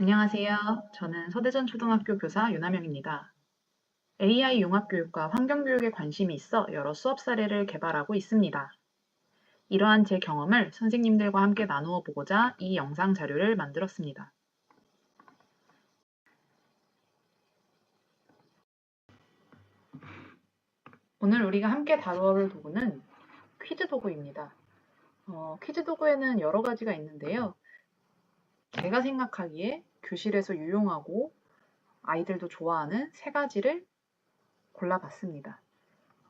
안녕하세요. 저는 서대전 초등학교 교사 윤하명입니다. AI 융합교육과 환경교육에 관심이 있어 여러 수업 사례를 개발하고 있습니다. 이러한 제 경험을 선생님들과 함께 나누어 보고자 이 영상 자료를 만들었습니다. 오늘 우리가 함께 다루어볼 도구는 퀴즈 도구입니다. 어, 퀴즈 도구에는 여러 가지가 있는데요. 제가 생각하기에 교실에서 유용하고 아이들도 좋아하는 세 가지를 골라봤습니다.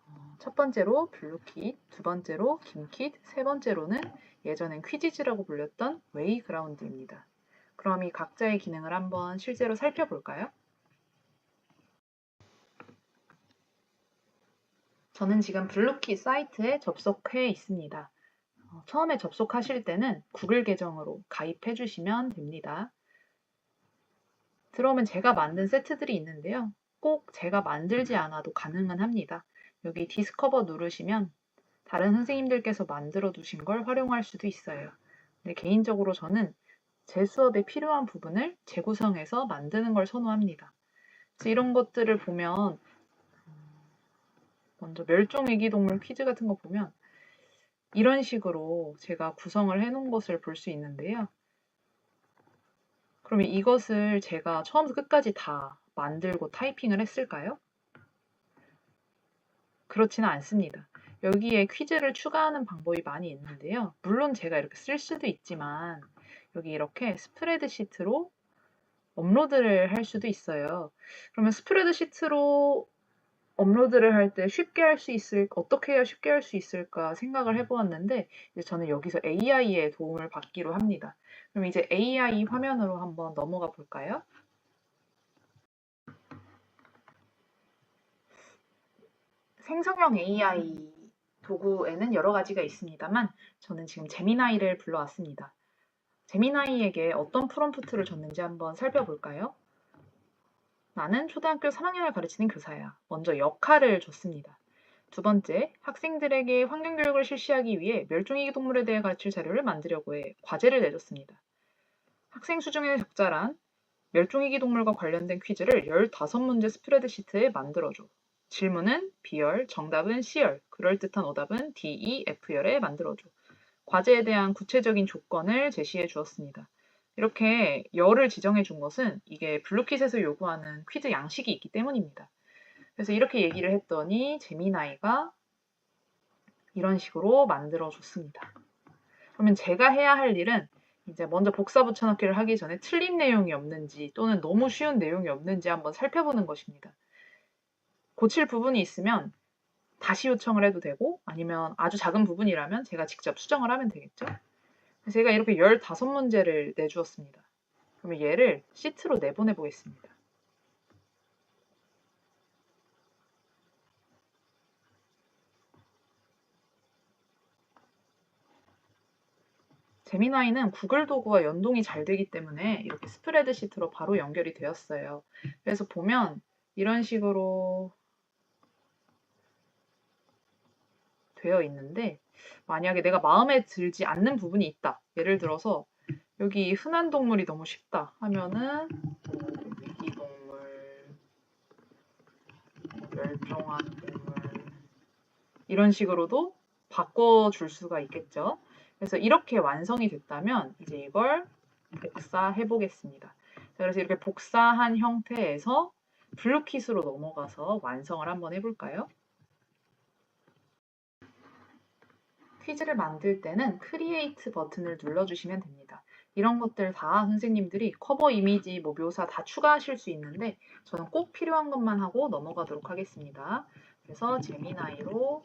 어, 첫 번째로 블루킷, 두 번째로 김킷, 세 번째로는 예전엔 퀴지즈라고 불렸던 웨이그라운드입니다. 그럼 이 각자의 기능을 한번 실제로 살펴볼까요? 저는 지금 블루킷 사이트에 접속해 있습니다. 어, 처음에 접속하실 때는 구글 계정으로 가입해 주시면 됩니다. 들어오면 제가 만든 세트들이 있는데요. 꼭 제가 만들지 않아도 가능은 합니다. 여기 디스커버 누르시면 다른 선생님들께서 만들어 두신 걸 활용할 수도 있어요. 근데 개인적으로 저는 제 수업에 필요한 부분을 재구성해서 만드는 걸 선호합니다. 그래서 이런 것들을 보면 먼저 멸종위기동물 퀴즈 같은 거 보면 이런 식으로 제가 구성을 해 놓은 것을 볼 수 있는데요. 그러면 이것을 제가 처음부터 끝까지 다 만들고 타이핑을 했을까요? 그렇지는 않습니다. 여기에 퀴즈를 추가하는 방법이 많이 있는데요. 물론 제가 이렇게 쓸 수도 있지만 여기 이렇게 스프레드시트로 업로드를 할 수도 있어요. 그러면 스프레드시트로 업로드를 할 때 쉽게 할 수 있을 어떻게 해야 쉽게 할 수 있을까 생각을 해보았는데 이제 저는 여기서 AI의 도움을 받기로 합니다. 그럼 이제 AI 화면으로 한번 넘어가 볼까요? 생성형 AI 도구에는 여러 가지가 있습니다만 저는 지금 제미나이를 불러왔습니다. 제미나이에게 어떤 프롬프트를 줬는지 한번 살펴볼까요? 나는 초등학교 3학년을 가르치는 교사야. 먼저 역할을 줬습니다. 두 번째, 학생들에게 환경교육을 실시하기 위해 멸종위기 동물에 대해 가르칠 자료를 만들려고 해 과제를 내줬습니다. 학생 수중에 적절한 멸종위기 동물과 관련된 퀴즈를 15문제 스프레드시트에 만들어줘. 질문은 B열, 정답은 C열, 그럴듯한 오답은 D, E, F열에 만들어줘. 과제에 대한 구체적인 조건을 제시해 주었습니다. 이렇게 열을 지정해 준 것은 이게 블루킷에서 요구하는 퀴즈 양식이 있기 때문입니다. 그래서 이렇게 얘기를 했더니 제미나이가 이런 식으로 만들어 줬습니다. 그러면 제가 해야 할 일은 이제 먼저 복사 붙여넣기를 하기 전에 틀린 내용이 없는지 또는 너무 쉬운 내용이 없는지 한번 살펴보는 것입니다. 고칠 부분이 있으면 다시 요청을 해도 되고 아니면 아주 작은 부분이라면 제가 직접 수정을 하면 되겠죠. 제가 이렇게 15문제를 내주었습니다. 그러면 얘를 시트로 내보내 보겠습니다. 제미나이는 구글 도구와 연동이 잘 되기 때문에 이렇게 스프레드 시트로 바로 연결이 되었어요. 그래서 보면 이런 식으로 되어 있는데 만약에 내가 마음에 들지 않는 부분이 있다. 예를 들어서 여기 흔한 동물이 너무 쉽다 하면은 위기동물, 멸종한 동물 이런 식으로도 바꿔줄 수가 있겠죠. 그래서 이렇게 완성이 됐다면 이제 이걸 복사해 보겠습니다. 그래서 이렇게 복사한 형태에서 블루킷으로 넘어가서 완성을 한번 해볼까요? 퀴즈를 만들 때는 크리에이트 버튼을 눌러주시면 됩니다. 이런 것들 다 선생님들이 커버 이미지, 뭐 묘사 다 추가하실 수 있는데 저는 꼭 필요한 것만 하고 넘어가도록 하겠습니다. 그래서 제미나이로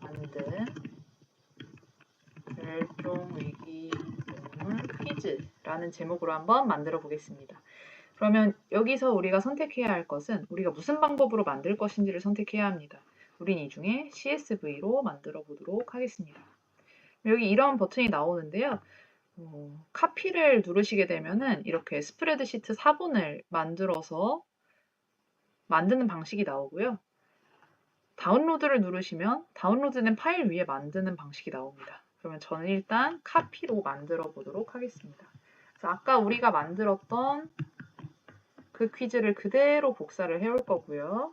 만든 멸종위기 퀴즈라는 제목으로 한번 만들어 보겠습니다. 그러면 여기서 우리가 선택해야 할 것은 우리가 무슨 방법으로 만들 것인지를 선택해야 합니다. 우린 이 중에 CSV로 만들어 보도록 하겠습니다. 여기 이런 버튼이 나오는데요. 어, 카피를 누르시게 되면은 이렇게 스프레드시트 4분을 만들어서 만드는 방식이 나오고요. 다운로드를 누르시면 다운로드된 파일 위에 만드는 방식이 나옵니다. 그러면 저는 일단 카피로 만들어 보도록 하겠습니다. 아까 우리가 만들었던 그 퀴즈를 그대로 복사를 해올 거고요.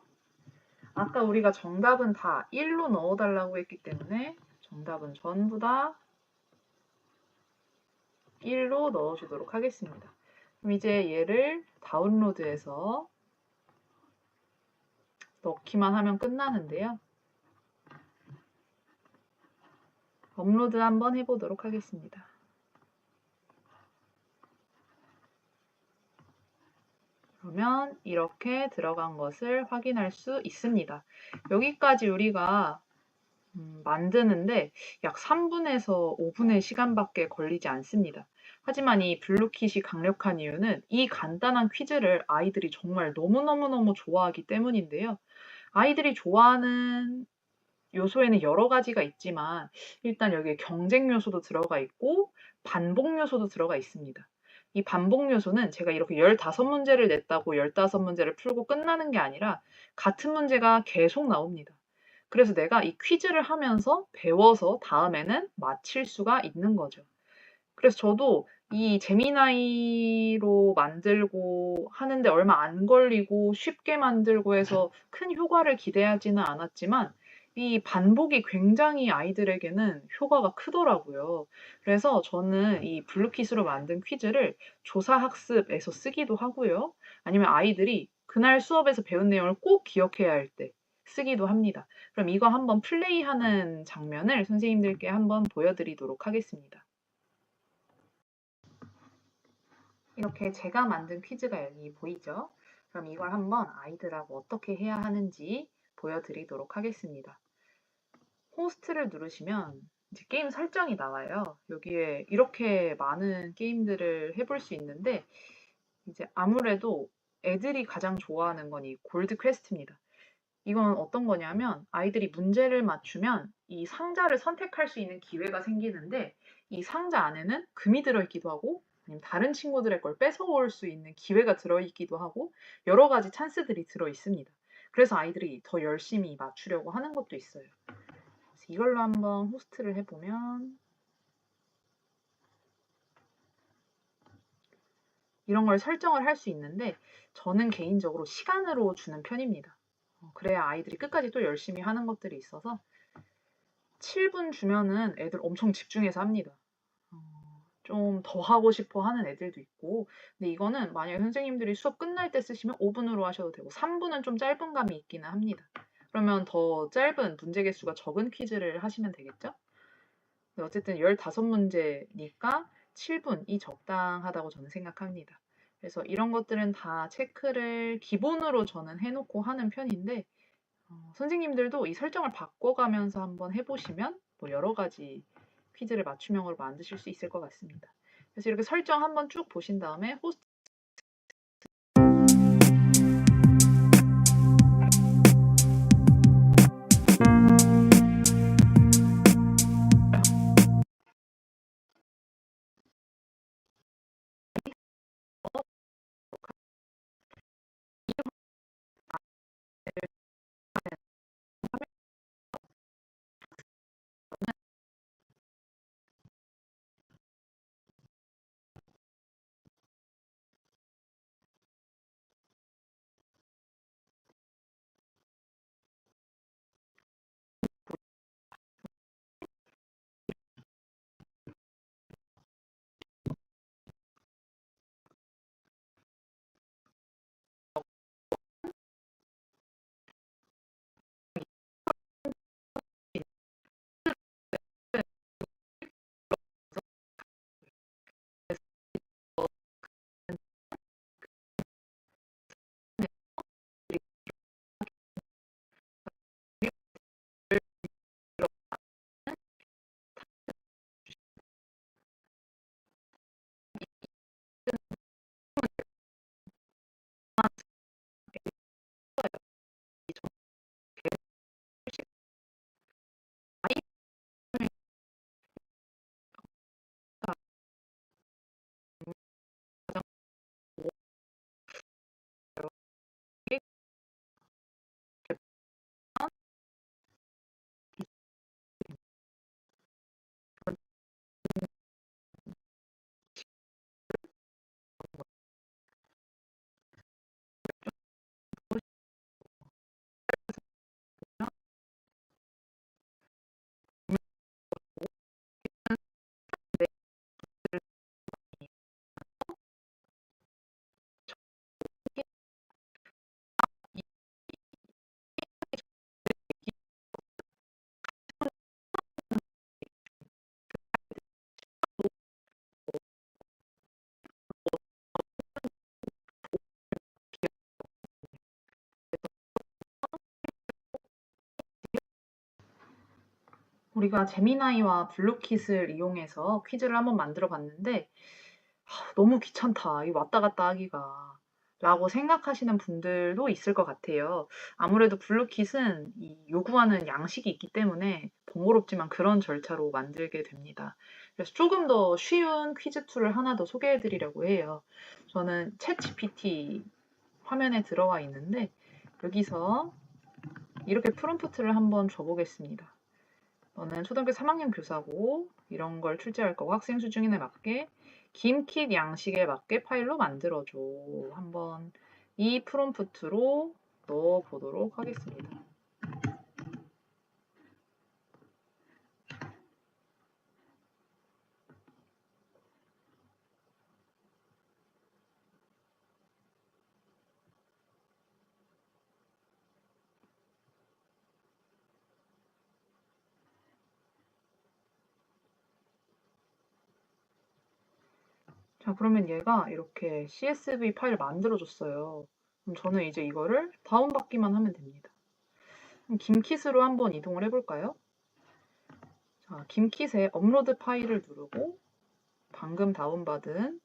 아까 우리가 정답은 다 1로 넣어달라고 했기 때문에 정답은 전부 다 1로 넣어주도록 하겠습니다. 그럼 이제 얘를 다운로드해서 넣기만 하면 끝나는데요. 업로드 한번 해보도록 하겠습니다. 그러면 이렇게 들어간 것을 확인할 수 있습니다. 여기까지 우리가 음, 만드는데 약 3분에서 5분의 시간밖에 걸리지 않습니다. 하지만 이 블루킷이 강력한 이유는 이 간단한 퀴즈를 아이들이 정말 너무너무너무 좋아하기 때문인데요. 아이들이 좋아하는 요소에는 여러 가지가 있지만 일단 여기에 경쟁 요소도 들어가 있고 반복 요소도 들어가 있습니다. 이 반복 요소는 제가 이렇게 15문제를 냈다고 15문제를 풀고 끝나는 게 아니라 같은 문제가 계속 나옵니다. 그래서 내가 이 퀴즈를 하면서 배워서 다음에는 맞힐 수가 있는 거죠. 그래서 저도 이 제미나이로 만들고 하는데 얼마 안 걸리고 쉽게 만들고 해서 큰 효과를 기대하지는 않았지만 이 반복이 굉장히 아이들에게는 효과가 크더라고요. 그래서 저는 이 블루킷으로 만든 퀴즈를 조사학습에서 쓰기도 하고요. 아니면 아이들이 그날 수업에서 배운 내용을 꼭 기억해야 할 때 쓰기도 합니다. 그럼 이거 한번 플레이하는 장면을 선생님들께 한번 보여드리도록 하겠습니다. 이렇게 제가 만든 퀴즈가 여기 보이죠? 그럼 이걸 한번 아이들하고 어떻게 해야 하는지 보여드리도록 하겠습니다. 호스트를 누르시면 이제 게임 설정이 나와요. 여기에 이렇게 많은 게임들을 해볼 수 있는데 이제 아무래도 애들이 가장 좋아하는 건 이 골드 퀘스트입니다. 이건 어떤 거냐면 아이들이 문제를 맞추면 이 상자를 선택할 수 있는 기회가 생기는데 이 상자 안에는 금이 들어있기도 하고 아니면 다른 친구들의 걸 뺏어올 수 있는 기회가 들어있기도 하고 여러 가지 찬스들이 들어있습니다. 그래서 아이들이 더 열심히 맞추려고 하는 것도 있어요. 이걸로 한번 호스트를 해보면 이런 걸 설정을 할 수 있는데 저는 개인적으로 시간으로 주는 편입니다. 어, 그래야 아이들이 끝까지 또 열심히 하는 것들이 있어서 7분 주면은 애들 엄청 집중해서 합니다. 어, 좀더 하고 싶어 하는 애들도 있고 근데 이거는 만약에 선생님들이 수업 끝날 때 쓰시면 5분으로 하셔도 되고 3분은 좀 짧은 감이 있기는 합니다. 그러면 더 짧은 문제 개수가 적은 퀴즈를 하시면 되겠죠? 어쨌든 15문제니까 7분이 적당하다고 저는 생각합니다. 그래서 이런 것들은 다 체크를 기본으로 저는 해놓고 하는 편인데 어, 선생님들도 이 설정을 바꿔가면서 한번 해보시면 뭐 여러 가지 퀴즈를 맞춤형으로 만드실 수 있을 것 같습니다. 그래서 이렇게 설정 한번 쭉 보신 다음에 호스트 우리가 제미나이와 블루킷을 이용해서 퀴즈를 한번 만들어 봤는데 하, 너무 귀찮다. 이 왔다 갔다 하기가. 라고 생각하시는 분들도 있을 것 같아요. 아무래도 블루킷은 이 요구하는 양식이 있기 때문에 번거롭지만 그런 절차로 만들게 됩니다. 그래서 조금 더 쉬운 퀴즈 툴을 하나 더 소개해 드리려고 해요. 저는 챗GPT 화면에 들어와 있는데 여기서 이렇게 프롬프트를 한번 줘보겠습니다. 너는 초등학교 3학년 교사고 이런 걸 출제할 거고 학생 수준에 맞게 김킷 양식에 맞게 파일로 만들어줘. 한번 이 프롬프트로 넣어 보도록 하겠습니다. 자, 그러면 얘가 이렇게 CSV 파일을 만들어줬어요. 그럼 저는 이제 이거를 다운받기만 하면 됩니다. 김킷으로 한번 이동을 해볼까요? 자, 김킷에 업로드 파일을 누르고 방금 다운받은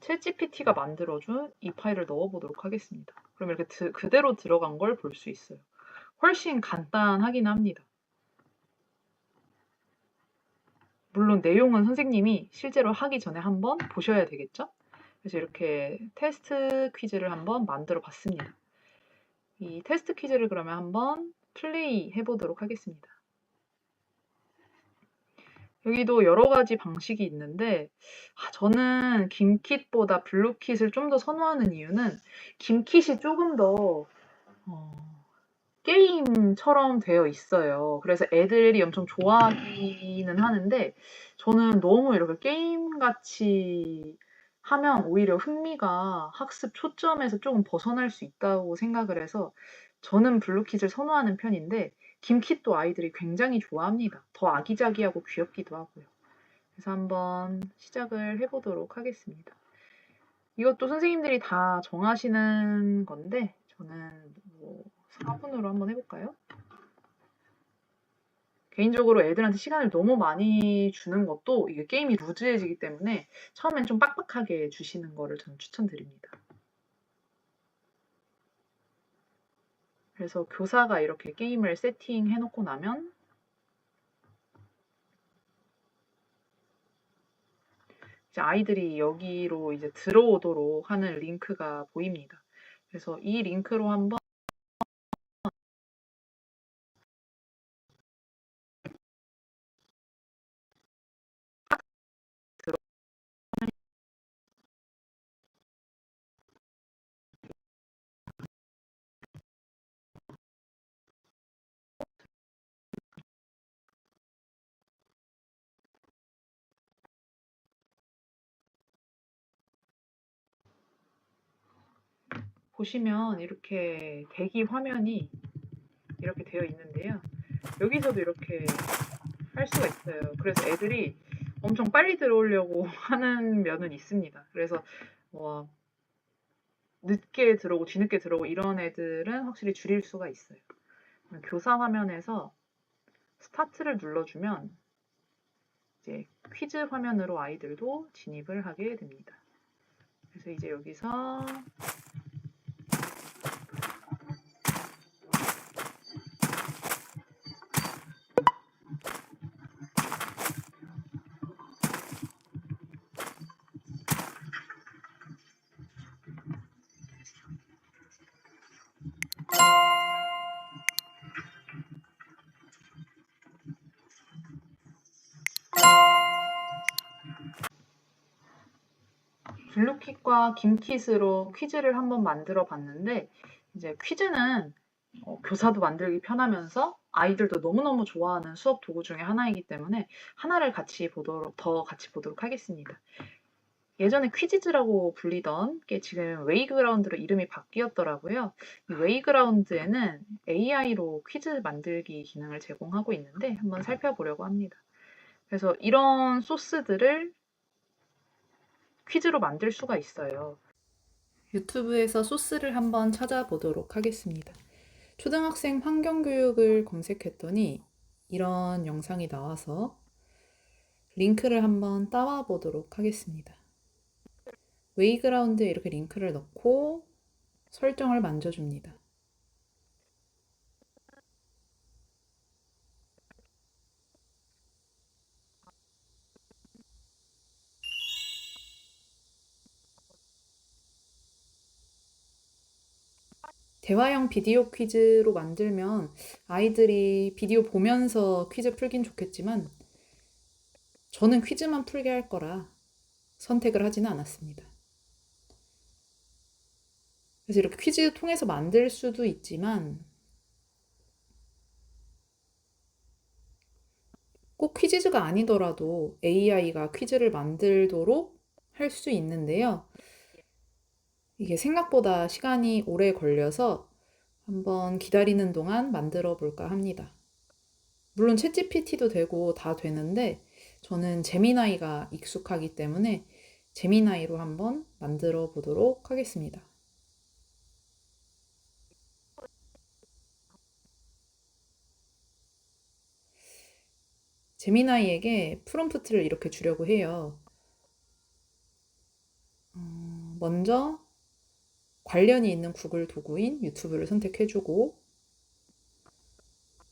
챗GPT가 만들어준 이 파일을 넣어보도록 하겠습니다. 그럼 이렇게 드- 그대로 들어간 걸 볼 수 있어요. 훨씬 간단하긴 합니다. 물론 내용은 선생님이 실제로 하기 전에 한번 보셔야 되겠죠? 그래서 이렇게 테스트 퀴즈를 한번 만들어 봤습니다. 이 테스트 퀴즈를 그러면 한번 플레이 해보도록 하겠습니다. 여기도 여러 가지 방식이 있는데 아, 저는 김킷보다 블루킷을 좀 더 선호하는 이유는 김킷이 조금 더 어, 게임처럼 되어 있어요. 그래서 애들이 엄청 좋아하기는 하는데 저는 너무 이렇게 게임같이 하면 오히려 흥미가 학습 초점에서 조금 벗어날 수 있다고 생각을 해서 저는 블루킷을 선호하는 편인데 김킷도 아이들이 굉장히 좋아합니다. 더 아기자기하고 귀엽기도 하고요. 그래서 한번 시작을 해보도록 하겠습니다. 이것도 선생님들이 다 정하시는 건데 저는 뭐 4분으로 한번 해볼까요? 개인적으로 애들한테 시간을 너무 많이 주는 것도 이게 게임이 루즈해지기 때문에 처음엔 좀 빡빡하게 주시는 거를 저는 추천드립니다. 그래서 교사가 이렇게 게임을 세팅해 놓고 나면 이제 아이들이 여기로 이제 들어오도록 하는 링크가 보입니다. 그래서 이 링크로 한번 보시면 이렇게 대기 화면이 이렇게 되어 있는데요. 여기서도 이렇게 할 수가 있어요. 그래서 애들이 엄청 빨리 들어오려고 하는 면은 있습니다. 그래서 뭐 늦게 들어오고 뒤늦게 들어오고 이런 애들은 확실히 줄일 수가 있어요. 교사 화면에서 스타트를 눌러주면 이제 퀴즈 화면으로 아이들도 진입을 하게 됩니다. 그래서 이제 여기서 블루킷과 김킷으로 퀴즈를 한번 만들어 봤는데 이제 퀴즈는 어, 교사도 만들기 편하면서 아이들도 너무너무 좋아하는 수업 도구 중에 하나이기 때문에 하나를 같이 보도록 더 같이 보도록 하겠습니다. 예전에 퀴즈즈라고 불리던 게 지금 웨이그라운드로 이름이 바뀌었더라고요. 이 웨이그라운드에는 AI로 퀴즈 만들기 기능을 제공하고 있는데 한번 살펴보려고 합니다. 그래서 이런 소스들을 퀴즈로 만들 수가 있어요. 유튜브에서 소스를 한번 찾아보도록 하겠습니다. 초등학생 환경교육을 검색했더니 이런 영상이 나와서 링크를 한번 따와 보도록 하겠습니다. 웨이그라운드에 이렇게 링크를 넣고 설정을 만져줍니다. 대화형 비디오 퀴즈로 만들면 아이들이 비디오 보면서 퀴즈 풀긴 좋겠지만 저는 퀴즈만 풀게 할 거라 선택을 하지는 않았습니다. 그래서 이렇게 퀴즈 통해서 만들 수도 있지만 꼭 퀴즈가 아니더라도 AI가 퀴즈를 만들도록 할 수 있는데요. 이게 생각보다 시간이 오래 걸려서 한번 기다리는 동안 만들어 볼까 합니다. 물론 챗GPT도 되고 다 되는데 저는 제미나이가 익숙하기 때문에 제미나이로 한번 만들어 보도록 하겠습니다. 제미나이에게 프롬프트를 이렇게 주려고 해요. 어, 먼저 관련이 있는 구글 도구인 유튜브를 선택해주고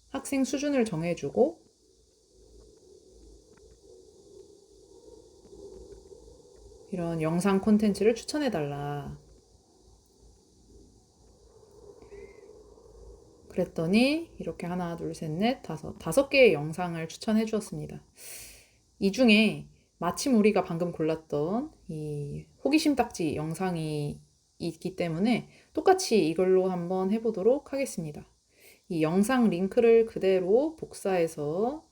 학생 수준을 정해주고 이런 영상 콘텐츠를 추천해달라. 그랬더니 이렇게 하나, 둘, 셋, 넷, 다섯, 다섯 개의 영상을 추천해 주었습니다. 이 중에 마침 우리가 방금 골랐던 이 호기심 딱지 영상이 있기 때문에 똑같이 이걸로 한번 해보도록 하겠습니다. 이 영상 링크를 그대로 복사해서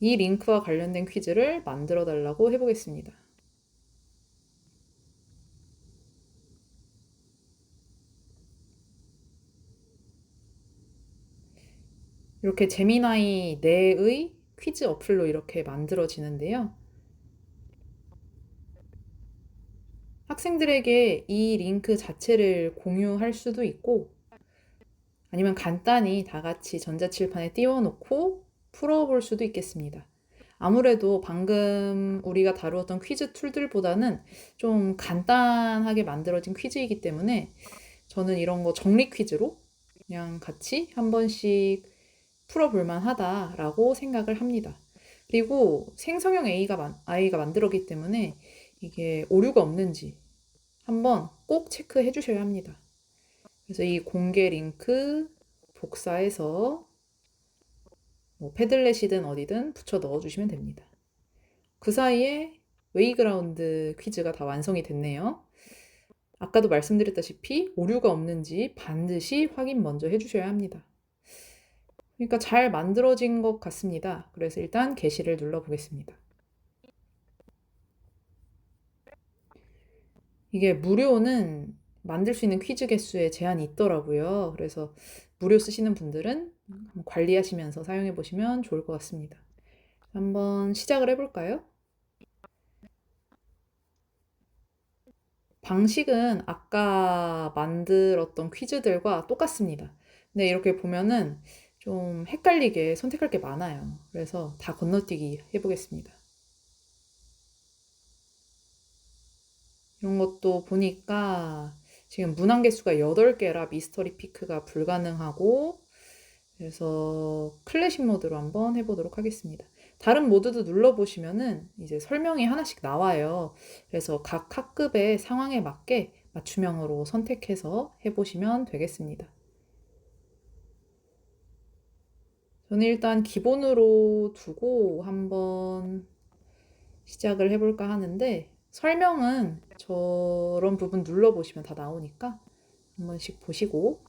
이 링크와 관련된 퀴즈를 만들어 달라고 해보겠습니다. 이렇게 제미나이 내의 퀴즈 어플로 이렇게 만들어지는데요. 학생들에게 이 링크 자체를 공유할 수도 있고 아니면 간단히 다 같이 전자칠판에 띄워놓고 풀어볼 수도 있겠습니다. 아무래도 방금 우리가 다루었던 퀴즈 툴들보다는 좀 간단하게 만들어진 퀴즈이기 때문에 저는 이런 거 정리 퀴즈로 그냥 같이 한 번씩 풀어볼만 하다라고 생각을 합니다. 그리고 생성형 A가, 아이가 만들었기 때문에 이게 오류가 없는지 한번 꼭 체크해 주셔야 합니다. 그래서 이 공개 링크 복사해서 뭐 패들렛이든 어디든 붙여 넣어 주시면 됩니다. 그 사이에 웨이그라운드 퀴즈가 다 완성이 됐네요. 아까도 말씀드렸다시피 오류가 없는지 반드시 확인 먼저 해주셔야 합니다. 그러니까 잘 만들어진 것 같습니다. 그래서 일단 게시를 눌러 보겠습니다. 이게 무료는 만들 수 있는 퀴즈 개수에 제한이 있더라고요. 그래서 무료 쓰시는 분들은 관리하시면서 사용해 보시면 좋을 것 같습니다. 한번 시작을 해볼까요? 방식은 아까 만들었던 퀴즈들과 똑같습니다. 근데 이렇게 보면은 좀 헷갈리게 선택할 게 많아요. 그래서 다 건너뛰기 해보겠습니다. 이런 것도 보니까 지금 문항 개수가 8개라 미스터리 피크가 불가능하고 그래서 클래식 모드로 한번 해보도록 하겠습니다. 다른 모드도 눌러보시면은 이제 설명이 하나씩 나와요. 그래서 각 학급의 상황에 맞게 맞춤형으로 선택해서 해보시면 되겠습니다. 저는 일단 기본으로 두고 한번 시작을 해볼까 하는데 설명은 저런 부분 눌러보시면 다 나오니까 한 번씩 보시고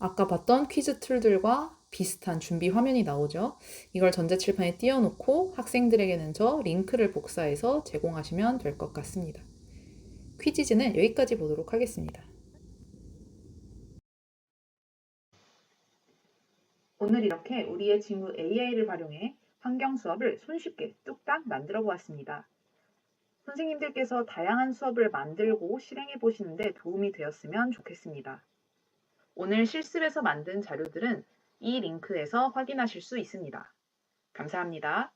아까 봤던 퀴즈 툴들과 비슷한 준비 화면이 나오죠. 이걸 전자칠판에 띄워놓고 학생들에게는 저 링크를 복사해서 제공하시면 될 것 같습니다. 퀴즈는 여기까지 보도록 하겠습니다. 오늘 이렇게 우리의 친구 AI를 활용해 환경 수업을 손쉽게 뚝딱 만들어 보았습니다. 선생님들께서 다양한 수업을 만들고 실행해 보시는데 도움이 되었으면 좋겠습니다. 오늘 실습에서 만든 자료들은 이 링크에서 확인하실 수 있습니다. 감사합니다.